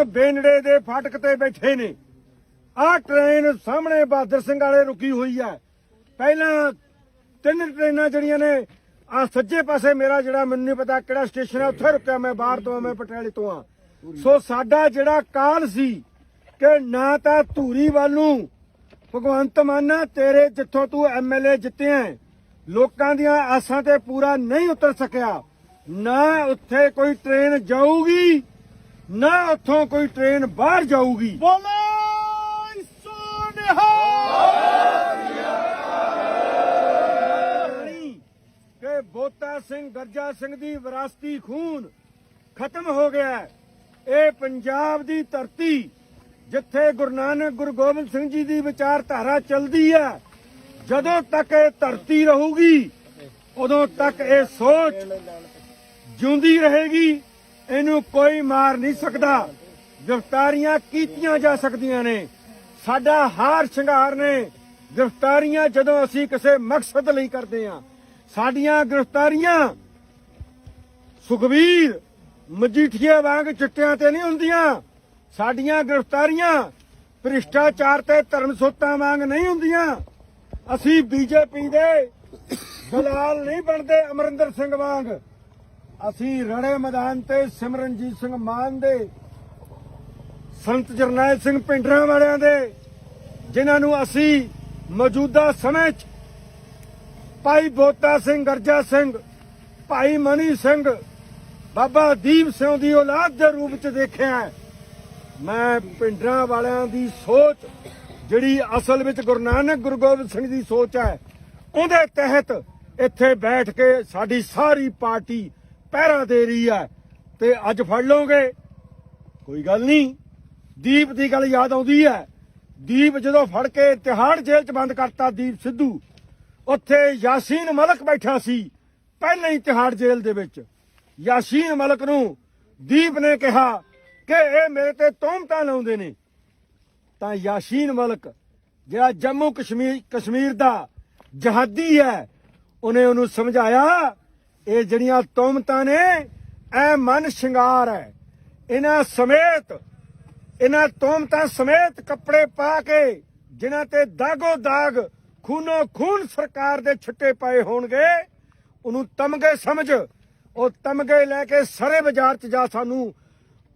ਹੁਣ ਬੇਨੜੇ ਦੇ ਫਾਟਕ ਤੇ ਬੈਠੇ ਨੇ। ਆਹ ਟ੍ਰੇਨ ਸਾਹਮਣੇ ਬਹਾਦਰ ਸਿੰਘ ਵਾਲੇ ਰੁਕੀ ਹੋਈ ਆ ਪਹਿਲਾਂ ਤਿੰਨ ਟ੍ਰੇਨਾਂ ਜਿਹੜੀਆਂ ਨੇ ਆ ਸੱਜੇ ਪਾਸੇ ਮੇਰਾ ਜਿਹੜਾ ਮੈਨੂੰ ਨਹੀਂ ਪਤਾ ਕਿਹੜਾ ਸਟੇਸ਼ਨ ਹੈ ਉੱਥੇ ਰੁਕਿਆ ਮੈਂ ਬਾਹਰ ਤੋਂ ਆ, ਮੈਂ ਪਟਿਆਲੇ ਤੋਂ ਆ ਸੋ ਸਾਡਾ ਜਿਹੜਾ ਕਾਲ ਸੀ ਕਿ ਨਾ ਤਾਂ ਧੂਰੀ ਵੱਲ ਨੂੰ ਭਗਵੰਤ ਮਾਨਾ ਤੇਰੇ ਜਿੱਥੋਂ ਤੂੰ ਐਮਐਲਏ ਜਿੱਤਿਆ ਲੋਕਾਂ ਦੀਆਂ ਆਸਾਂ ਤੇ ਪੂਰਾ ਨਹੀਂ ਉਤਰ ਸਕਿਆ ਨਾ ਉੱਥੇ ਕੋਈ ਟ੍ਰੇਨ ਜਾਊਗੀ। ਨਾ ਉੱਥੋਂ ਕੋਈ ਟ੍ਰੇਨ ਬਾਹਰ ਜਾਊਗੀ। ਬੋਲੇ ਕਿ ਬੋਤਾ ਸਿੰਘ ਗਰਜਾ ਸਿੰਘ ਦੀ ਵਿਰਾਸਤੀ ਖੂਨ ਖਤਮ ਹੋ ਗਿਆ। ਇਹ ਪੰਜਾਬ ਦੀ ਧਰਤੀ ਜਿੱਥੇ ਗੁਰੂ ਨਾਨਕ ਗੁਰੂ ਗੋਬਿੰਦ ਸਿੰਘ ਜੀ ਦੀ ਵਿਚਾਰਧਾਰਾ ਚੱਲਦੀ ਹੈ ਜਦੋਂ ਤੱਕ ਇਹ ਧਰਤੀ ਰਹੂਗੀ ਉਦੋਂ ਤੱਕ ਇਹ ਸੋਚ ਜਿਉਂਦੀ ਰਹੇਗੀ। ਇਹਨੂੰ ਕੋਈ ਮਾਰ ਨਹੀਂ ਸਕਦਾ। ਗ੍ਰਿਫਤਾਰੀਆਂ ਕੀਤੀਆਂ ਜਾ ਸਕਦੀਆਂ ਨੇ। ਸਾਡਾ ਹਾਰ ਸ਼ਿੰਗਾਰ ਨੇ ਗ੍ਰਿਫਤਾਰੀਆਂ ਜਦੋਂ ਅਸੀਂ ਕਿਸੇ ਮਕਸਦ ਲਈ ਕਰਦੇ ਹਾਂ। ਸਾਡੀਆਂ ਗ੍ਰਿਫਤਾਰੀਆਂ ਸੁਖਵੀਰ ਮਜੀਠੀਆ ਵਾਂਗ ਚਿੱਟਿਆਂ ਤੇ ਨਹੀਂ ਹੁੰਦੀਆਂ। ਸਾਡੀਆਂ ਗ੍ਰਿਫਤਾਰੀਆਂ ਭ੍ਰਿਸ਼ਟਾਚਾਰ ਤੇ ਧਰਮ ਸੋਤਾਂ ਵਾਂਗ ਨਹੀਂ ਹੁੰਦੀਆਂ। ਅਸੀਂ ਬੀਜੇਪੀ ਦੇ ਦਲਾਲ ਨਹੀਂ ਬਣਦੇ, ਅਮਰਿੰਦਰ ਸਿੰਘ ਵਾਂਗ। ਅਸੀਂ ਰੜੇ ਮੈਦਾਨ ਤੇ ਸਿਮਰਨਜੀਤ ਸਿੰਘ ਮਾਨ ਦੇ, ਸੰਤ ਜਰਨੈਲ ਸਿੰਘ ਪਿੰਡਰਾਂ ਵਾਲਿਆਂ ਦੇ, ਜਿਨ੍ਹਾਂ ਨੂੰ ਅਸੀਂ ਮੌਜੂਦਾ ਸਮੇਂ 'ਚ ਭਾਈ ਬੋਤਾ ਸਿੰਘ, ਗਰਜਾ ਸਿੰਘ, ਭਾਈ ਮਨੀ ਸਿੰਘ, ਬਾਬਾ ਦੀਪ ਸਿੰਘ ਦੀ ਔਲਾਦ ਦੇ ਰੂਪ 'ਚ ਦੇਖਿਆ ਹੈ। ਮੈਂ ਪਿੰਡਰਾਂ ਵਾਲਿਆਂ ਦੀ ਸੋਚ, ਜਿਹੜੀ ਅਸਲ ਵਿੱਚ ਗੁਰੂ ਨਾਨਕ ਗੁਰੂ ਗੋਬਿੰਦ ਸਿੰਘ ਦੀ ਸੋਚ ਹੈ, ਉਹਦੇ ਤਹਿਤ ਇੱਥੇ ਬੈਠ ਕੇ ਸਾਡੀ ਸਾਰੀ ਪਾਰਟੀ ਪਹਿਰਾ ਦੇ ਰਹੀ ਹੈ ਤੇ ਅੱਜ ਫੜ ਲਓਗੇ। ਕੋਈ ਗੱਲ ਨਹੀਂ। ਦੀਪ ਦੀ ਗੱਲ ਯਾਦ ਆਉਂਦੀ ਹੈ। ਦੀਪ ਜਦੋਂ ਫੜ ਕੇ ਤਿਹਾੜ ਜੇਲ੍ਹ 'ਚ ਬੰਦ ਕਰਤਾ ਦੀਪ ਸਿੱਧੂ, ਉੱਥੇ ਯਾਸੀਨ ਮਲਕ ਬੈਠਾ ਸੀ ਪਹਿਲਾਂ ਹੀ ਤਿਹਾੜ ਜੇਲ੍ਹ ਦੇ ਵਿੱਚ। ਯਾਸੀਨ ਮਲਕ ਨੂੰ ਦੀਪ ਨੇ ਕਿਹਾ ਕਿ ਇਹ ਮੇਰੇ ਤੇ ਤੋਹਮਤਾਂ ਲਾਉਂਦੇ ਨੇ। ਤਾਂ ਯਾਸੀਨ ਮਲਕ, ਜਿਹੜਾ ਜੰਮੂ ਕਸ਼ਮੀਰ ਕਸ਼ਮੀਰ ਦਾ ਜਹਾਦੀ ਹੈ, ਉਹਨੇ ਉਹਨੂੰ ਸਮਝਾਇਆ ਇਹ ਜਿਹੜੀਆਂ ਤੋਹਮਤਾਂ ਨੇ, ਇਹ ਮਨ ਸ਼ਿੰਗਾਰ ਹੈ। ਇਹਨਾਂ ਸਮੇਤ, ਇਹਨਾਂ ਤੋਮਤਾਂ ਸਮੇਤ ਕੱਪੜੇ ਪਾ ਕੇ, ਜਿਨ੍ਹਾਂ ਤੇ ਦਾਗੋ ਦਾਗ ਖੂਨੋ ਖੂਨ ਸਰਕਾਰ ਦੇ ਛਿੱਟੇ ਪਏ ਹੋਣਗੇ, ਉਹਨੂੰ ਤਮਗੇ ਸਮਝ, ਉਹ ਤਮਗੇ ਲੈ ਕੇ ਸਾਰੇ ਬਾਜ਼ਾਰ 'ਚ ਜਾ ਸਾਨੂੰ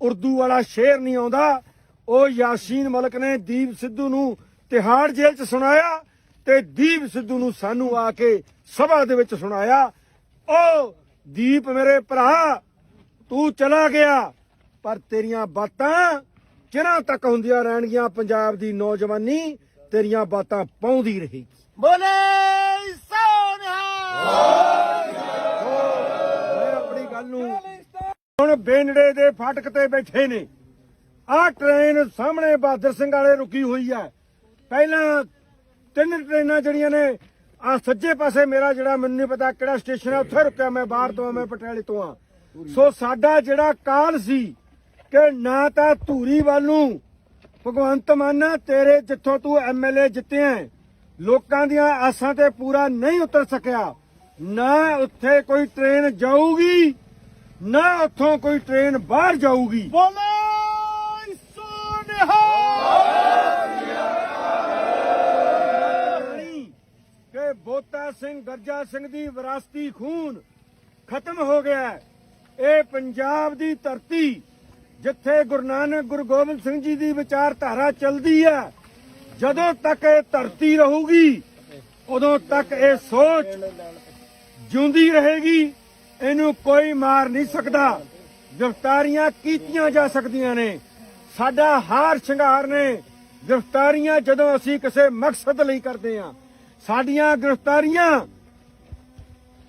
ਉਰਦੂ ਵਾਲਾ ਸ਼ੇਰ ਨਹੀਂ ਆਉਂਦਾ। ਉਹ ਯਾਸੀਨ ਮਲਕ ਨੇ ਦੀਪ ਸਿੱਧੂ ਨੂੰ ਤਿਹਾੜ ਜੇਲ੍ਹ 'ਚ ਸੁਣਾਇਆ ਤੇ ਦੀਪ ਸਿੱਧੂ ਨੂੰ ਸਾਨੂੰ ਆ ਕੇ ਸਭਾ ਦੇ ਵਿੱਚ ਸੁਣਾਇਆ। ਉਹ ਦੀਪ ਮੇਰੇ ਭਰਾ ਤੂੰ ਚਲਾ ਗਿਆ। ਪਰ ਤੇਰੀਆਂ ਬਾਤਾਂ ਚਿਰਾਂ ਤੱਕ ਹੁੰਦੀਆਂ ਰਹਿਣਗੀਆਂ ਪੰਜਾਬ ਦੀ ਨੌਜਵਾਨੀ ਤੇਰੀਆਂ ਬਾਤਾਂ ਪਾਉਂਦੀ ਰਹੇਗੀ। ਬੋਲੇ ਸੋਨਿਹਾ ਮੈਂ ਆਪਣੀ ਗੱਲ ਨੂੰ ਹੁਣ ਬੇਨੜੇ ਦੇ ਫਾਟਕ ਤੇ ਬੈਠੇ ਨੇ। ਆਹ ਟ੍ਰੇਨ ਸਾਹਮਣੇ ਬਹਾਦਰ ਸਿੰਘ ਵਾਲੇ ਰੁਕੀ ਹੋਈ ਹੈ। ਪਹਿਲਾਂ ਤਿੰਨ ਟ੍ਰੇਨਾਂ ਜਿਹੜੀਆਂ ਨੇ ਆ ਸੱਜੇ ਪਾਸੇ ਮੇਰਾ ਜਿਹੜਾ ਮੈਨੂੰ ਨਹੀਂ ਪਤਾ ਕਿਹੜਾ ਸਟੇਸ਼ਨ ਹੈ, ਉੱਥੇ ਰੁਕਿਆ ਮੈਂ, ਬਾਹਰ ਤੋਂ ਮੈਂ ਪਟਿਆਲੇ ਤੋਂ ਆ। ਸੋ ਸਾਡਾ ਜਿਹੜਾ ਕਾਲ ਸੀ ਕਿ ਨਾ ਤਾਂ ਧੂਰੀ ਵੱਲ ਨੂੰ, ਭਗਵੰਤ ਮਾਨਾ, ਤੇਰੇ ਜਿੱਥੋਂ ਤੂੰ ਐਮਐਲਏ ਜਿੱਤਿਆ ਲੋਕਾਂ ਦੀਆਂ ਆਸਾਂ ਤੇ ਪੂਰਾ ਨਹੀਂ ਉਤਰ ਸਕਿਆ। ਨਾ ਉੱਥੇ ਕੋਈ ਟ੍ਰੇਨ ਜਾਊਗੀ, ਨਾ ਉੱਥੋਂ ਕੋਈ ਟ੍ਰੇਨ ਬਾਹਰ ਜਾਊਗੀ। ਬੋਲੇ ਸੋਨਿਹਾ ਨਹੀਂ ਕਿ ਬੋਤਾ ਸਿੰਘ ਗਰਜਾ ਸਿੰਘ ਦੀ ਵਿਰਾਸਤੀ ਖੂਨ ਖਤਮ ਹੋ ਗਿਆ ਇਹ ਪੰਜਾਬ ਦੀ ਧਰਤੀ ਜਿੱਥੇ ਗੁਰੂ ਨਾਨਕ ਗੁਰੂ ਗੋਬਿੰਦ ਸਿੰਘ ਜੀ ਦੀ ਵਿਚਾਰਧਾਰਾ ਚੱਲਦੀ ਹੈ। ਜਦੋਂ ਤੱਕ ਇਹ ਧਰਤੀ ਰਹੂਗੀ, ਉਦੋਂ ਤੱਕ ਇਹ ਸੋਚ ਜਿਉਂਦੀ ਰਹੇਗੀ। ਇਹਨੂੰ ਕੋਈ ਮਾਰ ਨਹੀਂ ਸਕਦਾ। ਗ੍ਰਿਫਤਾਰੀਆਂ ਕੀਤੀਆਂ ਜਾ ਸਕਦੀਆਂ ਨੇ। ਸਾਡਾ ਹਾਰ ਸ਼ਿੰਗਾਰ ਨੇ ਗ੍ਰਿਫਤਾਰੀਆਂ ਜਦੋਂ ਅਸੀਂ ਕਿਸੇ ਮਕਸਦ ਲਈ ਕਰਦੇ ਹਾਂ ਸਾਡੀਆਂ ਗ੍ਰਿਫਤਾਰੀਆਂ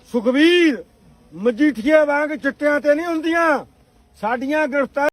ਸੁਖਵੀਰ ਮਜੀਠੀਏ ਵਾਂਗ ਚਿੱਟਿਆਂ ਤੇ ਨਹੀਂ ਹੁੰਦੀਆਂ। ਸਾਡੀਆਂ ਗ੍ਰਿਫਤਾਰ